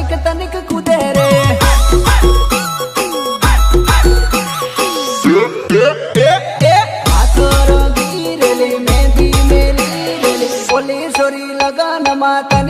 તનિક તનિક કૂદે રે હાથ રંગી રેલી મેંદી મેલી રેલી ઓલી સોરી લગનમાં તનિક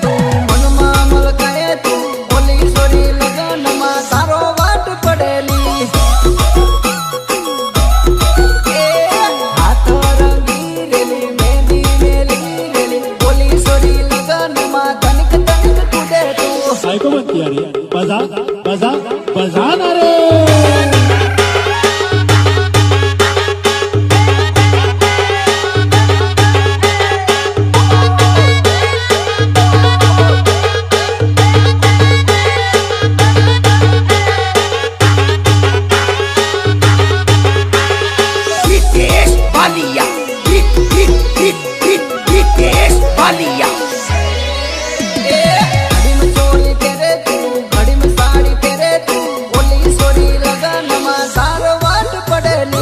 बजा को मत किया रे बजा बजा ना रे